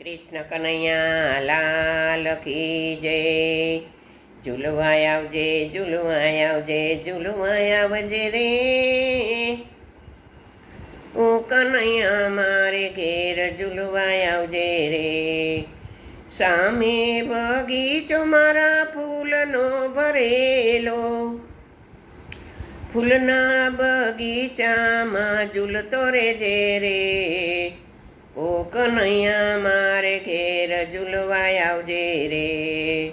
કૃષ્ણ કનૈયા, લાલ કી જય. ઝૂલવાય આવજે ઝૂલવાય આવજે ઝૂલવાય આવજે રે. ઓ કનૈયા મારે ઘેર ઝૂલવાય આવજે રે. સામે બગીચો મારા ફૂલનો ભરેલો. ફૂલના બગીચામાં ઝૂલતો રેજે રે. ઓ કનૈયા મારે ઘેર ઝૂલવાય આવજે રે.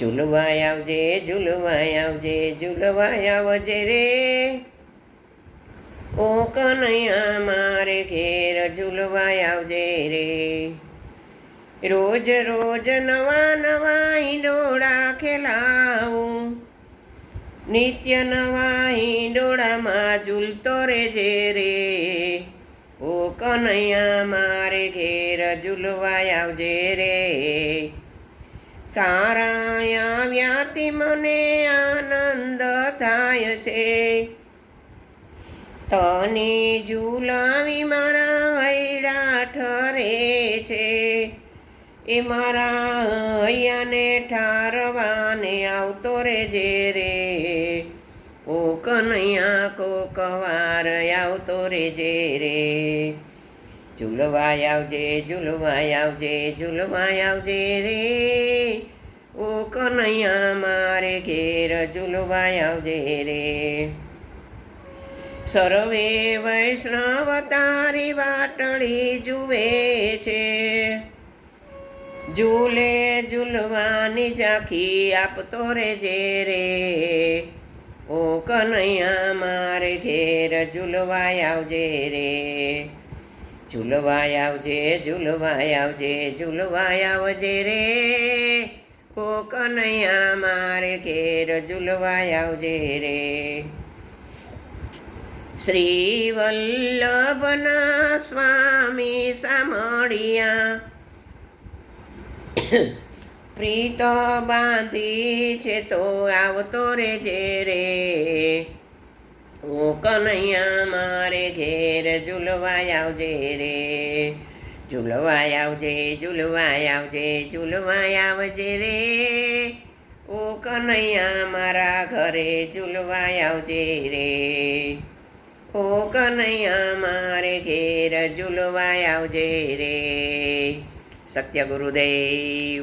ઝૂલવાય આવજે ઝૂલવાય આવજે ઝૂલવાય આવજે રે. ઓ કનૈયા મારે ઘેર ઝૂલવાય આવજે રે. રોજ રોજ નવા નવા હિંડોળા ખેલાવું. નિત્ય નવા હિંડોળામાં ઝૂલતો રેજે રે. ઓ કનૈયા, મારે ઘેર ઝૂલવાય આવજે રે. તારા આવ્યાથી મને આનંદ થાય છે. તને ઝૂલાવી મારા હૈરા ઠરે છે. એ મારા હૈયાને ઠારવાને આવતો રે જે રે. ઓ કનૈયા કો કવાર આવતો રે જે રે. ઝૂલવાય આવજે ઝૂલવાય આવજે ઝૂલવાય આવજે રે. ઓ કનૈયા મારે ઘેર ઝૂલવાય આવજે રે. સર્વે વૈષ્ણવ તારી વાટડી જુએ છે. ઝૂલે, ઝૂલવાની ઝાંખી આપતો રે જે રે. ઓ કનૈયા મારે ઘેર ઝૂલવાય આવજે રે. ઝૂલવાય આવજે ઝૂલવાય આવજે ઝૂલવાય આવજે રે. ઓ કનૈયા મારે ઘેર ઝૂલવાય આવજે રે. શ્રી વલ્લભના સ્વામી સામળિયા પ્રીત બાંધી છે તો આવતો રે જે રે. ઓ કનૈયા મારે ઘેર ઝૂલવાય આવજે રે. ઝૂલવાય આવજે ઝૂલવાય આવજે ઝૂલવાય આવજે રે. ઓ કનૈયા મારા ઘરે ઝૂલવાય આવજે રે. ઓ કનૈયા મારે ઘેર ઝૂલવાય આવજે રે. સત્ય ગુરુદેવ